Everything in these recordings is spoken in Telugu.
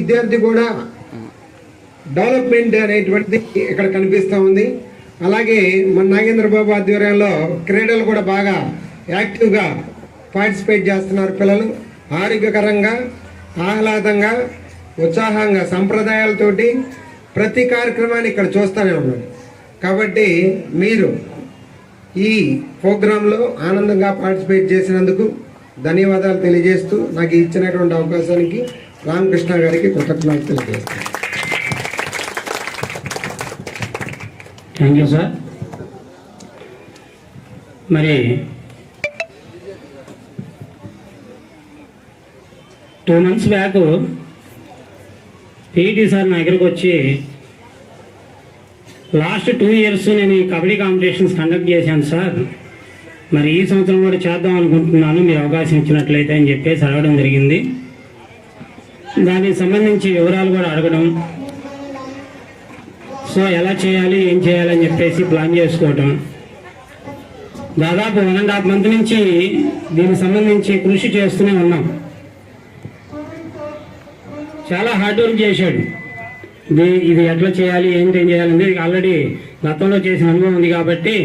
విద్యార్థి కూడా డెవలప్మెంట్ అనేటువంటిది ఇక్కడ కనిపిస్తూ ఉంది. అలాగే మన నాగేంద్ర బాబు ఆధ్వర్యంలో క్రీడలు కూడా బాగా యాక్టివ్గా పార్టిసిపేట్ చేస్తున్నారు పిల్లలు. ఆరోగ్యకరంగా ఆహ్లాదంగా ఉత్సాహంగా సంప్రదాయాలతోటి ప్రతి కార్యక్రమాన్ని ఇక్కడ చూస్తూనే ఉన్నాం. కాబట్టి మీరు ఈ ప్రోగ్రాంలో ఆనందంగా పార్టిసిపేట్ చేసినందుకు ధన్యవాదాలు తెలియజేస్తూ నాకు ఇచ్చినటువంటి అవకాశానికి రామకృష్ణ గారికి కృతజ్ఞతలు తెలియజేస్తాను థ్యాంక్ యూ సార్. మరి two months back PET sir నా దగ్గరకు వచ్చి లాస్ట్ టూ ఇయర్స్ నేను ఈ కబడ్డీ కాంపిటీషన్స్ కండక్ట్ చేశాను సార్. మరి ఈ సంవత్సరం కూడా చేద్దాం అనుకుంటున్నాను. మీరు అవకాశం ఇచ్చినట్లయితే అని చెప్పేసి అడగడం జరిగింది. దానికి సంబంధించి వివరాలు కూడా అడగడం. సో ఎలా చేయాలి ఏం చేయాలని చెప్పేసి ప్లాన్ చేసుకోవటం. దాదాపు వన్ అండ్ హాఫ్ మంత్ నుంచి దీనికి సంబంధించి కృషి చేస్తూనే ఉన్నాం. చాలా హార్డ్ వర్క్ చేశాడు. ఇది ఇది ఎట్లా చేయాలి ఏంటి ఏం చేయాలి అనేది ఆల్రెడీ గతంలో చేసిన అనుభవం ఉంది కాబట్టి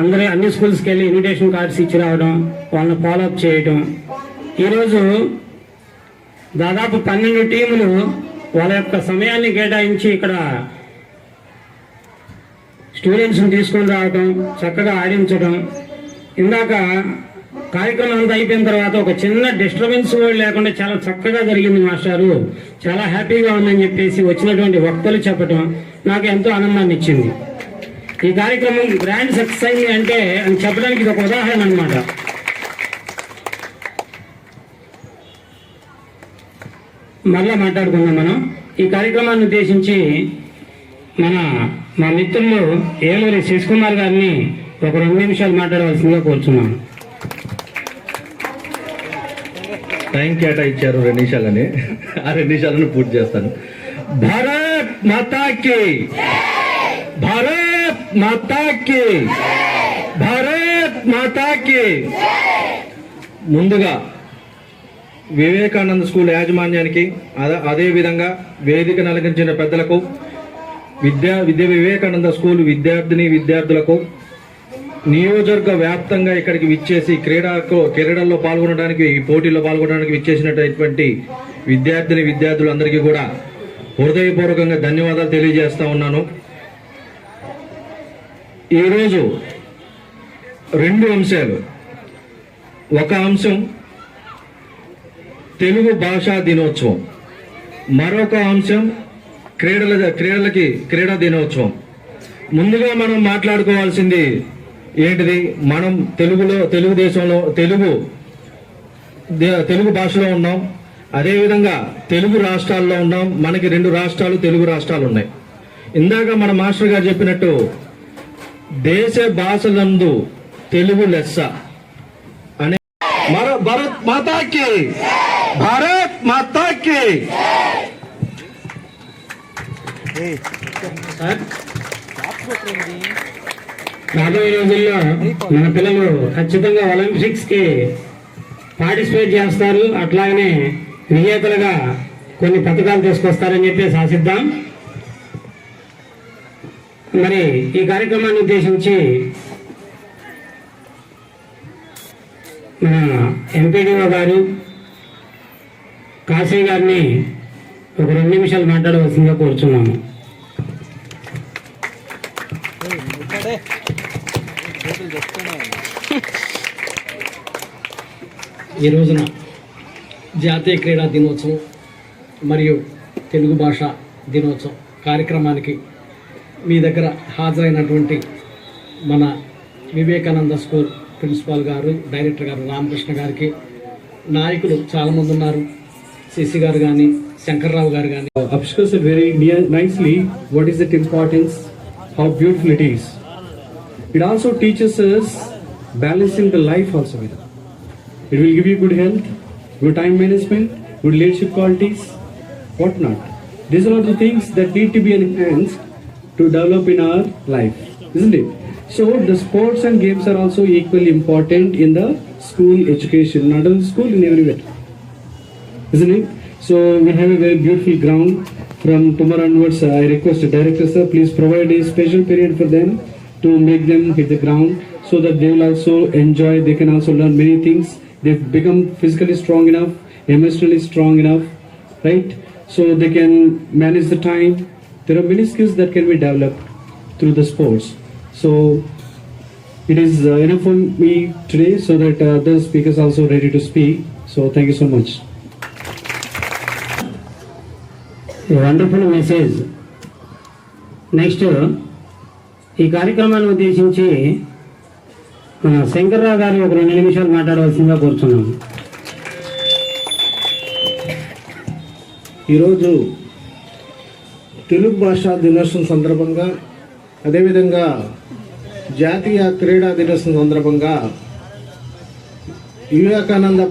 అందరూ అన్ని స్కూల్స్కి వెళ్ళి ఇన్విటేషన్ కార్డ్స్ ఇచ్చి రావడం వాళ్ళని ఫాలోఅప్ చేయడం ఈరోజు దాదాపు పన్నెండు టీములు వాళ్ళ యొక్క సమయాన్ని కేటాయించి ఇక్కడ స్టూడెంట్స్ని తీసుకొని రావడం చక్కగా ఆడించడం ఇందాక కార్యక్రమం అంతా అయిపోయిన తర్వాత ఒక చిన్న డిస్టర్బెన్స్ కూడా లేకుండా చాలా చక్కగా జరిగింది మాస్టారు చాలా హ్యాపీగా ఉందని చెప్పేసి వచ్చినటువంటి వక్తలు చెప్పడం నాకు ఎంతో ఆనందాన్ని ఇచ్చింది. ఈ కార్యక్రమం గ్రాండ్ సక్సెస్ అయింది అంటే అని చెప్పడానికి ఇది ఒక ఉదాహరణ అనమాట మళ్ళా మాట్లాడుకుందాం మనం. ఈ కార్యక్రమాన్ని ఉద్దేశించి మన మా మిత్రులు ఏలూరి శశికుమార్ గారిని ఒక రెండు నిమిషాలు మాట్లాడవలసిందిగా కోరుచున్నాను. టైం కేటాయించారు రెండు నిమిషాలని. ఆ రెండు నిమిషాలను పూర్తి చేస్తాను. భారత్ మాతాకి. భారత్ మాతాకి. భారత్ మాతాకి. ముందుగా వివేకానంద స్కూల్ యాజమాన్యానికి అద- అదే విధంగా వేదిక నలగించిన పెద్దలకు విద్యా విద్య వివేకానంద స్కూల్ విద్యార్థిని విద్యార్థులకు నియోజకవర్గ వ్యాప్తంగా ఇక్కడికి విచ్చేసి క్రీడకు క్రీడల్లో పాల్గొనడానికి ఈ పోటీల్లో పాల్గొనడానికి విచ్చేసినటువంటి విద్యార్థిని విద్యార్థులందరికీ కూడా హృదయపూర్వకంగా ధన్యవాదాలు తెలియజేస్తా ఉన్నాను. ఈరోజు రెండు అంశాలు. ఒక అంశం తెలుగు భాషా దినోత్సవం. మరొక అంశం క్రీడల క్రీడలకి క్రీడా దినోత్సవం. ముందుగా మనం మాట్లాడుకోవాల్సింది ఏంటిది? మనం తెలుగులో తెలుగుదేశంలో తెలుగు దే- తెలుగు భాషలో ఉన్నాం. అదేవిధంగా తెలుగు రాష్ట్రాల్లో ఉన్నాం. మనకి రెండు రాష్ట్రాలు తెలుగు రాష్ట్రాలు ఉన్నాయి. ఇందాక మన మాస్టర్ గారు చెప్పినట్టు దేశ భాషలందు తెలుగు లెస్స. అనే మరో భరత్ మాతాకి! భారత్ మాతాకి సార్ రాబోయే రోజుల్లో మన పిల్లలు ఖచ్చితంగా ఒలింపిక్స్కి పార్టిసిపేట్ చేస్తారు. అట్లాగనే విజేతలుగా కొన్ని పథకాలు తీసుకొస్తారని చెప్పేసి ఆశిద్దాం. మరి ఈ కార్యక్రమాన్ని ఉద్దేశించి మన ఎంపీడీఓ గారు కాశీ గారిని ఒక రెండు నిమిషాలు మాట్లాడవలసిందిగా కోరుచున్నాము. ఈ రోజున జాతీయ క్రీడా దినోత్సవం మరియు తెలుగు భాష దినోత్సవం కార్యక్రమానికి మీ దగ్గర హాజరైనటువంటి మన వివేకానంద స్కూల్ ప్రిన్సిపాల్ గారు డైరెక్టర్ గారు రామకృష్ణ గారికి నాయకులు చాలామంది ఉన్నారు. సిసి గారు కానీ శంకర్రావు గారు కానీ Abhishek said very near, nicely what is its importance, how beautiful it is. It also teaches us balancing the life also with it. It will give you good health, good time management, good leadership qualities, whatnot. These are all the things that need to be enhanced to develop in our life, isn't it? So the sports and games are also equally important in the school education, not only school in everywhere. isn't it? So we have a very beautiful ground. From tomorrow onwards, I request the director sir, please provide a special period for them to make them hit the ground so that they will also enjoy. They can also learn many things. They've become physically strong enough, emotionally strong enough, right? So they can manage the time. There are many skills that can be developed through the sports. So it is uh, enough for me today so that uh, other speakers also ready to speak. So thank you so much. Wonderful message next ఈ కార్యక్రమాన్ని ఉద్దేశించి శంకర్రావు గారు ఒక రెండు నిమిషాలు మాట్లాడవలసిందిగా కోరుతున్నాను ఈరోజు తెలుగు భాషా దినోత్సవం సందర్భంగా అదేవిధంగా జాతీయ క్రీడా దినోత్సవం సందర్భంగా వివేకానంద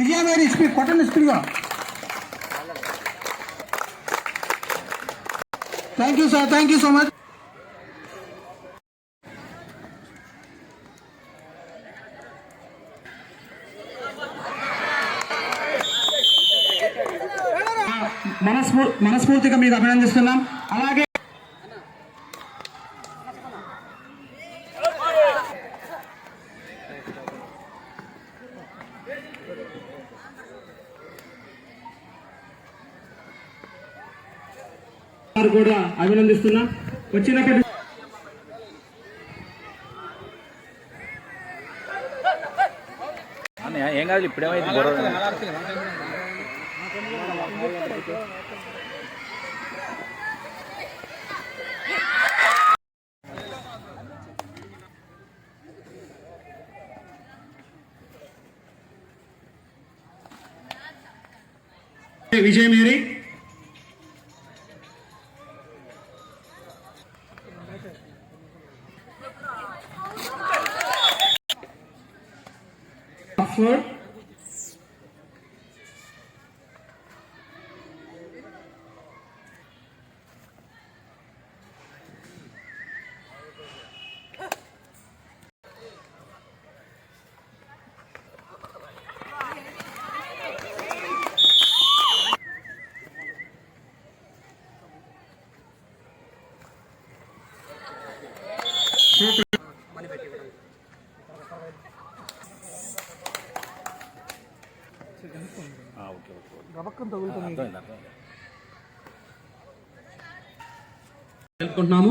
విజయ గారి స్పీడ్ కొట్టండి స్పీడ్గా thank you sir thank you so much మనస్ఫూ మనస్ఫూర్తిగా మీకు అభినందిస్తున్నాం. అలాగే వారు కూడా అభినందిస్తున్నాం. వచ్చినప్పటి ఏం కాదు ఇప్పుడేమైంది? గొడవ. for అర్థమైంది అర్థమైంది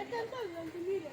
అదంతా మీరు